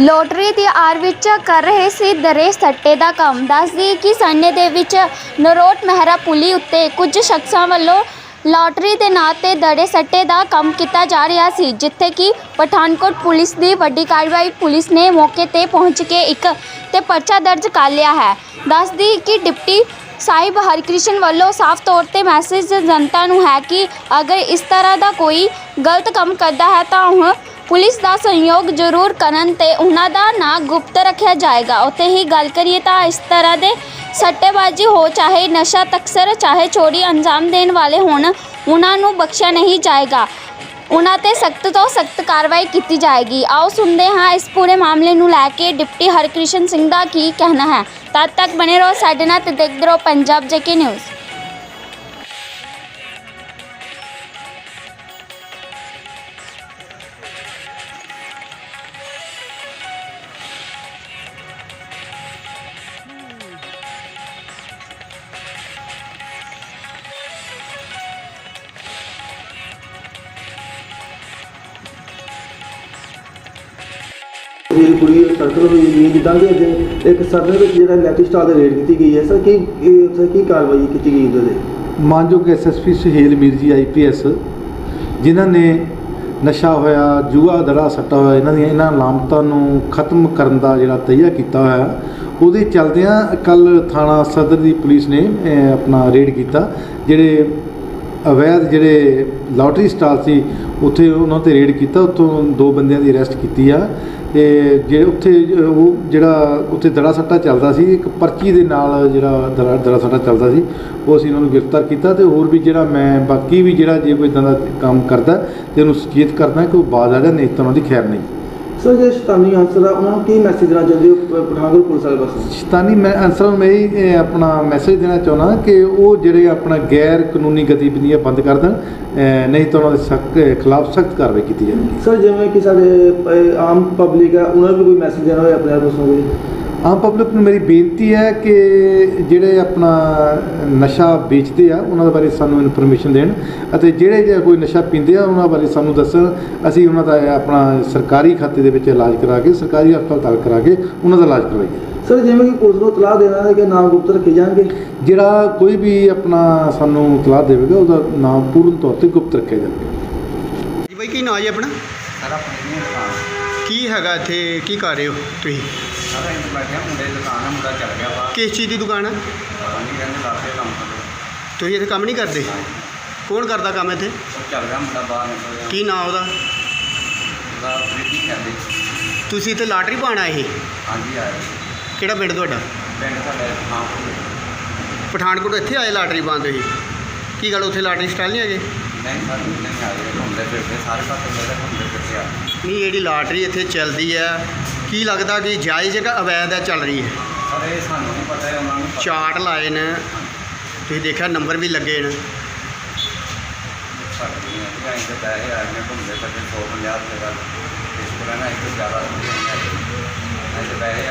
Lottery ਦੀ R ਵਿੱਚ ਕਰ ਰਹੇ ਸੀ ਦਰੇ ਸੱਟੇ ਦਾ ਕੰਮ। ਦੱਸਦੀ ਕਿ ਸੰਨੇ ਦੇ ਵਿੱਚ ਨਰੋਟ ਮਹਿਰਾ ਪੁਲੀ ਉੱਤੇ ਕੁਝ ਸ਼ਖਸਾਂ ਵੱਲੋਂ ਲੋਟਰੀ ਦੇ ਨਾਂ ਤੇ ਦੜੇ ਸੱਟੇ ਦਾ ਕੰਮ ਕੀਤਾ ਜਾ ਰਿਹਾ ਸੀ, ਜਿੱਥੇ ਕਿ ਪਠਾਨਕੋਟ ਪੁਲਿਸ ਦੀ ਵੱਡੀ ਕਾਰਵਾਈ ਪੁਲਿਸ ਨੇ ਮੌਕੇ ਤੇ ਪਹੁੰਚ ਕੇ ਇੱਕ ਤੇ ਪਰਚਾ ਦਰਜ ਕਰ ਲਿਆ ਹੈ। ਦੱਸਦੀ ਕਿ ਡਿਪਟੀ ਸਾਹਿਬ ਹਰਿਕ੍ਰਿਸ਼ਨ ਵੱਲੋਂ ਸਾਫ਼ ਤੌਰ ਤੇ ਮੈਸੇਜ ਜਨਤਾ ਨੂੰ ਹੈ ਕਿ ਅਗਰ ਇਸ ਤਰ੍ਹਾਂ ਦਾ ਕੋਈ ਗਲਤ ਕੰਮ ਕਰਦਾ ਹੈ ਤਾਂ ਉਹ ਪੁਲਿਸ ਦਾ ਸਹਿਯੋਗ ਜ਼ਰੂਰ ਕਰਨ ਤੇ ਉਹਨਾਂ ਦਾ ਨਾਂ ਗੁਪਤ ਰੱਖਿਆ ਜਾਏਗਾ। ਉੱਥੇ ਹੀ ਗੱਲ ਕਰੀਏ ਤਾਂ ਇਸ ਤਰ੍ਹਾਂ ਦੇ ਸੱਟੇਬਾਜ਼ੀ ਹੋ ਚਾਹੇ ਨਸ਼ਾ ਤਕਸਰ, ਚਾਹੇ ਚੋਰੀ ਅੰਜਾਮ ਦੇਣ ਵਾਲੇ ਹੋਣ, ਉਹਨਾਂ ਨੂੰ ਬਖਸ਼ਿਆ ਨਹੀਂ ਜਾਏਗਾ। ਉਹਨਾਂ ਤੇ ਸਖਤ ਤੋਂ ਸਖਤ ਕਾਰਵਾਈ ਕੀਤੀ ਜਾਏਗੀ। ਆਓ ਸੁਣਦੇ ਹਾਂ ਇਸ ਪੂਰੇ ਮਾਮਲੇ ਨੂੰ ਲੈ ਕੇ ਡਿਪਟੀ ਹਰਕ੍ਰਿਸ਼ਨ ਸਿੰਘ ਦਾ ਕੀ ਕਹਿਣਾ ਹੈ। ਤਦ ਤੱਕ ਬਣੇ ਰਹੋ ਸਾਡੇ ਨਾਲ ਤੇ ਦੇਖਦੇ ਰਹੋ ਪੰਜਾਬ ਜੇਕੇ ਨਿਊਜ਼। ਜਿਹੜੀ ਕੁੜੀ ਸਰਕਲ ਹੋਈ ਹੈ ਜਿੱਦਾਂ ਕਿ ਅੱਜ ਇੱਕ ਸਰਵੇ ਵਿੱਚ ਜਿਹੜਾ ਲੈਟੀ ਸਟਾਲ ਦੇ ਰੇਡ ਕੀਤੀ ਗਈ ਹੈ। ਸਰ, ਕੀ ਇਹ ਉੱਥੇ ਕੀ ਕਾਰਵਾਈ ਕੀਤੀ ਗਈ ਉਹਦੇ ਮਾਨਯੋਗ ਐਸਐਸਪੀ ਸੁਹੇਲ ਮੀਰ ਜੀ ਆਈਪੀਐਸ ਜਿਨ੍ਹਾਂ ਨੇ ਨਸ਼ਾ ਹੋਇਆ, ਜੂਆ, ਦੜਾ, ਸੱਟਾ ਹੋਇਆ, ਇਹਨਾਂ ਦੀਆਂ ਇਹਨਾਂ ਲਾਮਤਾਂ ਨੂੰ ਖਤਮ ਕਰਨ ਦਾ ਜਿਹੜਾ ਤਈਆ ਕੀਤਾ ਹੋਇਆ, ਉਹਦੇ ਚਲਦਿਆਂ ਕੱਲ ਥਾਣਾ ਸਦਰ ਦੀ ਪੁਲਿਸ ਨੇ ਆਪਣਾ ਰੇਡ ਕੀਤਾ, ਜਿਹੜੇ ਅਵੈਧ ਜਿਹੜੇ ਲਾਟਰੀ ਸਟਾਲ ਸੀ, ਉੱਥੇ ਉਹਨਾਂ ਤੇ ਰੇਡ ਕੀਤਾ, ਉੱਥੋਂ ਦੋ ਬੰਦਿਆਂ ਦੀ ਅਰੈਸਟ ਕੀਤੀ ਆ। ਤੇ ਜਿਹੜੇ ਉੱਥੇ, ਉਹ ਜਿਹੜਾ ਉੱਥੇ ਦੜਾ ਸੱਟਾ ਚੱਲਦਾ ਸੀ, ਇੱਕ ਪਰਚੀ ਦੇ ਨਾਲ ਜਿਹੜਾ ਦੜਾ ਦੜਾ ਸੱਟਾ ਚੱਲਦਾ ਸੀ, ਉਹ ਅਸੀਂ ਉਹਨਾਂ ਨੂੰ ਗ੍ਰਿਫਤਾਰ ਕੀਤਾ ਤੇ ਹੋਰ ਵੀ ਜਿਹੜਾ ਮੈਂ, ਬਾਕੀ ਵੀ ਜਿਹੜਾ ਜੇ ਕੋਈ ਇਦਾਂ ਦਾ ਕੰਮ ਕਰਦਾ ਤੇ ਉਹਨੂੰ ਸੁਚੇਤ ਕਰਦਾ ਕਿ ਉਹ ਬਾਜ਼ ਆ ਜਾ ਤਾਂ ਉਹਨਾਂ ਦੀ ਖੈਰ ਨਹੀਂ। ਸਰ ਜੇ ਸ਼ਤਾਨੀ ਆਨਸਰ ਆ ਉਹਨਾਂ ਨੂੰ ਕੀ ਮੈਸੇਜ ਦੇਣਾ ਚਾਹੁੰਦੇ ਹੋ ਪਠਾਨਕੋਟ ਪੁਲਿਸ ਵਾਲੇ ਪਾਸੋਂ? ਸ਼ੈਤਾਨੀ ਮੈਂ ਅਨਸਰ ਨੂੰ ਮੈਂ ਇਹ ਇਹ ਆਪਣਾ ਮੈਸੇਜ ਦੇਣਾ ਚਾਹੁੰਦਾ ਕਿ ਉਹ ਜਿਹੜੇ ਆਪਣਾ ਗੈਰ ਕਾਨੂੰਨੀ ਗਤੀਵਿਧੀਆਂ ਬੰਦ ਕਰ ਦੇਣ ਨਹੀਂ ਤਾਂ ਉਹਨਾਂ ਦੇ ਸਖਤ ਖਿਲਾਫ ਸਖਤ ਕਾਰਵਾਈ ਕੀਤੀ ਜਾਵੇਗੀ। ਸਰ ਜਿਵੇਂ ਕਿ ਸਾਡੇ ਆਮ ਪਬਲਿਕ ਹੈ ਉਹਨਾਂ ਨੂੰ ਵੀ ਕੋਈ ਮੈਸੇਜ ਦੇਣਾ ਹੋਵੇ ਆਪਣੇ ਆਪ ਕੋਈ? ਆਮ ਪਬਲਿਕ ਨੂੰ ਮੇਰੀ ਬੇਨਤੀ ਹੈ ਕਿ ਜਿਹੜੇ ਆਪਣਾ ਨਸ਼ਾ ਵੇਚਦੇ ਆ ਉਹਨਾਂ ਦੇ ਬਾਰੇ ਸਾਨੂੰ ਇਨਫੋਰਮੇਸ਼ਨ ਦੇਣ ਅਤੇ ਜਿਹੜੇ ਜੇ ਕੋਈ ਨਸ਼ਾ ਪੀਂਦੇ ਆ ਉਹਨਾਂ ਬਾਰੇ ਸਾਨੂੰ ਦੱਸਣ। ਅਸੀਂ ਉਹਨਾਂ ਦਾ ਆਪਣਾ ਸਰਕਾਰੀ ਖਾਤੇ ਦੇ ਵਿੱਚ ਇਲਾਜ ਕਰਾ ਕੇ ਸਰਕਾਰੀ ਹਸਪਤਾਲ ਕਰਾ ਕੇ ਉਹਨਾਂ ਦਾ ਇਲਾਜ ਕਰਵਾਈਏ। ਸਰ ਜਿਵੇਂ ਕਿ ਪੁਲਿਸ ਨੂੰ ਇਤਲਾਹ ਦੇਣਾ ਹੈ ਕਿ ਨਾਮ ਗੁਪਤ ਰੱਖੇ ਜਾਣਗੇ? ਜਿਹੜਾ ਕੋਈ ਵੀ ਆਪਣਾ ਸਾਨੂੰ ਇਤਲਾਹ ਦੇਵੇਗਾ ਉਹਦਾ ਨਾਮ ਪੂਰਨ ਤੌਰ ਤੇ ਗੁਪਤ ਰੱਖਿਆ ਜਾਵੇਗਾ। ਜੀ ਬਾਈ ਕੀ ਨਾਂ ਜੀ ਆਪਣਾ? ਸਾਰਾ ਦੁਕਾਨ ਕੀ ਹੈਗਾ ਇੱਥੇ? ਕੀ ਕਰ ਰਹੇ ਹੋ ਤੁਸੀਂ? ਸਾਰਾ ਇੰਟ ਬੈਠਿਆ ਮੁੰਡੇ ਦੀ ਦੁਕਾਨ ਆ ਮੁੰਡਾ ਚੱਲ ਗਿਆ ਵਾ ਕਿਸ ਚੀਜ਼ ਦੀ ਦੁਕਾਨ ਹੈ ਪਤਾ ਨਹੀਂ ਕਹਿੰਦੇ ਲਾਤੇ ਕੰਮ ਕਰਦੇ। ਤੁਸੀਂ ਇੱਥੇ ਕੰਮ ਨਹੀਂ ਕਰਦੇ? ਕੌਣ ਕਰਦਾ ਕੰਮ ਇੱਥੇ? ਉਹ ਚੱਲ ਗਿਆ ਮੁੰਡਾ ਬਾਹਰ ਨਿਕਲ ਗਿਆ। ਕੀ ਨਾਂ ਉਹਦਾ? ਉਹਦਾ ਪ੍ਰੀਤੀ ਕਹਿੰਦੇ। ਤੁਸੀਂ ਇੱਥੇ ਲਾਟਰੀ ਪਾਉਣ ਆਏ ਸੀ? ਹਾਂਜੀ ਆਇਆ ਕਿਹੜਾ ਪਿੰਡ ਤੁਹਾਡਾ? ਪਿੰਡ ਸਾਡਾ ਹਾਂ ਪਠਾਨਕੋਟ ਇੱਥੇ ਆਏ ਲਾਟਰੀ ਪਾਉਣ ਤੁਸੀਂ? ਕੀ ਗੱਲ ਉੱਥੇ ਲਾਟਰੀ ਸਟਾਲ ਨਹੀਂ ਹੈਗੇ? ਨਹੀਂ ਸਰ ਨਹੀਂ ਆਏ। ਘੁੰਮਦੇ ਫਿਰਦੇ ਸਾਰੇ ਪਾਸੇ ਮੇਰੇ ਘੁੰਮਦੇ ਫਿਰਦੇ ਆ। ਨਹੀਂ ਜਿਹੜੀ ਲਾਟਰੀ ਇੱਥੇ ਚੱਲਦੀ ਹੈ ਕੀ ਲੱਗਦਾ ਕਿ ਜਾਇਜ਼ ਹੈ ਕਿ ਅਵੈਧ ਹੈ ਚੱਲ ਰਹੀ ਹੈ? ਪਰ ਇਹ ਸਾਨੂੰ ਨਹੀਂ ਪਤਾ ਹੈ ਉਹਨਾਂ ਨੂੰ ਪਤਾ। ਚਾਰਟ ਲਾਏ ਨੇ। ਤੁਸੀਂ ਦੇਖਿਆ ਨੰਬਰ ਵੀ ਲੱਗੇ ਨੇ। ਸਾਡੇ ਨਹੀਂ ਹੈ ਕਿ ਇੰਜ ਪੈਸੇ ਆਏ ਨੇ ਘੁੰਮਦੇ ਫਿਰਦੇ 150 ਰੁਪਏ ਦਾ। ਇਸ ਤਰ੍ਹਾਂ ਨਾ ਇੱਕ ਜ਼ਿਆਦਾ ਨਹੀਂ ਹੈ ਇੰਜ ਪੈਸੇ ਆਏ ਨੇ